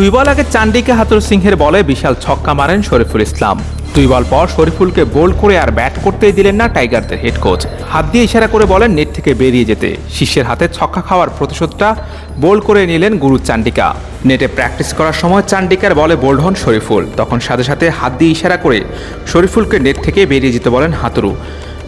দুই বল আগে চান্ডিকা হাতুর সিংহের বলে বিশাল ছক্কা মারেন শরীফুল ইসলাম। দুই বল পর শরীফুলকে বোল্ড করে আর ব্যাট করতেই দিলেন না টাইগারদের হেড কোচ হাত দিয়ে ইশারা করে বলেন নেট থেকে বেরিয়ে যেতে। শিষ্যের হাতে ছক্কা খাওয়ার প্রতিশোধটা বোল্ড করে নিলেন গুরু চান্ডিকা নেটে প্র্যাকটিস করার সময় চান্ডিকার বলে বোল্ড হন শরীফুল। তখন সাথে সাথে হাত দিয়ে ইশারা করে শরীফুলকে নেট থেকে বেরিয়ে যেতে বলেন হাতুরু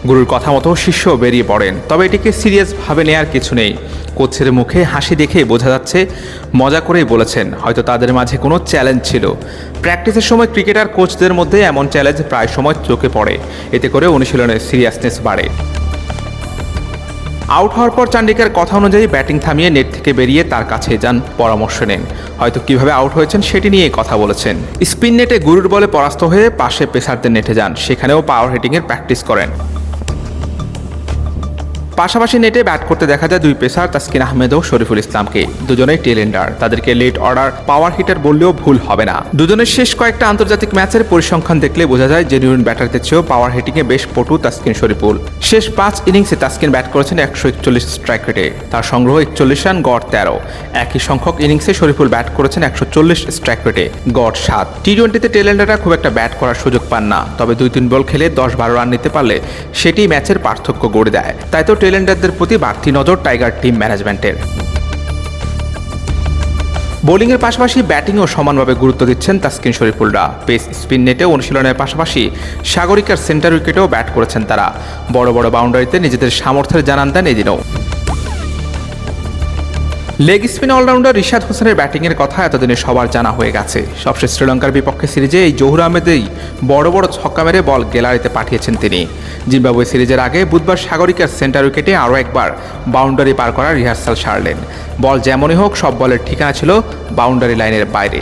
গুরুর কথা মতো শিষ্য বেরিয়ে পড়েন। তবে এটিকে সিরিয়াসভাবে নেয়ার কিছু নেই। কোচের মুখে হাসি দেখে বোঝা যাচ্ছে, মজা করেই বলেছেন। হয়তো তাদের মাঝে কোনো চ্যালেঞ্জ ছিল। প্র্যাকটিসের সময় ক্রিকেটার কোচদের মধ্যে এমন চ্যালেঞ্জ প্রায় সময় চোখে পড়ে। এতে করে অনুশীলনের সিরিয়াসনেস বাড়ে। আউট হওয়ার পর চান্ডিকার কথা অনুযায়ী ব্যাটিং থামিয়ে নেট থেকে বেরিয়ে তার কাছে যান পরামর্শ নেন। হয়তো কীভাবে আউট হয়েছেন সেটি নিয়ে কথা বলেছেন। স্পিন নেটে গুরুর বলে পরাস্ত হয়ে পাশে পেসারদের নেটে যান। সেখানেও পাওয়ার হিটিংয়ের প্র্যাকটিস করেন। পাশাপাশি নেটে ব্যাট করতে দেখা যায় দুই পেসার, তাসকিন আহমেদ ও শরীফুল ইসলামকে। দুজনেই টেলেন্ডার। তাদেরকে লেট অর্ডার পাওয়ার হিটার বললেও ভুল হবে না। দুজনের শেষ কয়েকটা আন্তর্জাতিক ম্যাচের পরিসংখ্যান দেখলে বোঝা যায় জেনুইন ব্যাটারদের চেয়েও পাওয়ার হিটিংয়ে বেশ পটু তাসকিন শরীফুল। শেষ পাঁচ ইনিংসে তাসকিন ব্যাট করেছেন একশো একচল্লিশ স্ট্রাইক রেটে। তার সংগ্রহ একচল্লিশ রান, গড় তেরো। একই সংখ্যক ইনিংসে শরীফুল ব্যাট করেছেন একশো চল্লিশ স্ট্রাইক রেটে, গড় সাত। টি টোয়েন্টিতে টেলেন্ডাররা খুব একটা ব্যাট করার সুযোগ পান না। তবে দুই তিন বল খেলে দশ বারো রান নিতে পারলে সেটি ম্যাচের পার্থক্য গড়ে দেয়। তাই তো টেলেন্ডারদের প্রতি বাড়তি নজর টাইগার টিম ম্যানেজমেন্টের। বোলিংয়ের পাশাপাশি ব্যাটিংও সমানভাবে গুরুত্ব দিচ্ছেন তাসকিন শরীফুলরা। পেস, স্পিন নেটে অনুশীলনের পাশাপাশি সাগরিকার সেন্টার উইকেটেও ব্যাট করেছেন তারা। বড় বড় বাউন্ডারিতে নিজেদের সামর্থ্যের জানান দেন এদিনও। লেগ স্পিন অলরাউন্ডার রিশাদ হোসেনের ব্যাটিংয়ের কথা এতদিনে সবার জানা হয়ে গেছে। সবশেষ শ্রীলঙ্কার বিপক্ষে সিরিজে এই জহুর আহমেদেই বড় বড় ছক্কা মেরে বল গ্যালারিতে পাঠিয়েছেন তিনি। জিম্বাবুয়ে সিরিজের আগে বুধবার সাগরিকার সেন্টার উইকেটে আরও একবার বাউন্ডারি পার করার রিহার্সাল সারলেন বল যেমনই হোক, সব বলের ঠিকানা ছিল বাউন্ডারি লাইনের বাইরে।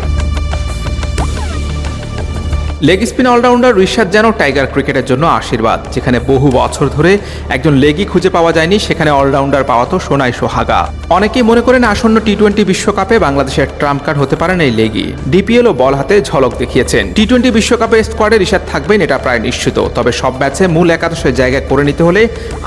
লেগ স্পিন অলরাউন্ডার ঋষাদ যেন টাইগার ক্রিকেটের জন্য আশীর্বাদ, যেখানে বহু বছর ধরে একজন লেগই খুঁজে পাওয়া যায়নি, সেখানে অলরাউন্ডার পাওয়া তো সোনাই সোহাগা। অনেকেই মনে করেন আসন্ন টি টোয়েন্টি বিশ্বকাপে বাংলাদেশের ট্রাম্প কার্ড হতে পারেন এই লেগই। ডিপিএল ও বল হাতে ঝলক দেখিয়েছেন। টি টোয়েন্টি বিশ্বকাপে স্কোয়াডে ঋষাদ থাকবেন এটা প্রায় নিশ্চিত, তবে সব ম্যাচে মূল একাদশের জায়গা করে নিতে হলে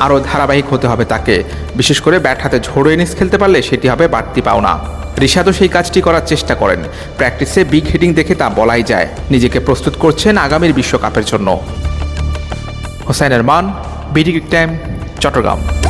আরও ধারাবাহিক হতে হবে তাকে। বিশেষ করে ব্যাট হাতে ঝোড়ো ইনিংস খেলতে পারলে সেটি হবে বাড়তি পাওনা। ঋষাদও সেই কাজটি করার চেষ্টা করেন। প্র্যাকটিসে বিগ হিটিং দেখে তা বলাই যায়। নিজেকে প্রস্তুত করছেন আগামীর বিশ্বকাপের জন্য। হোসাইন মান বিডি টাইম, চট্টগ্রাম।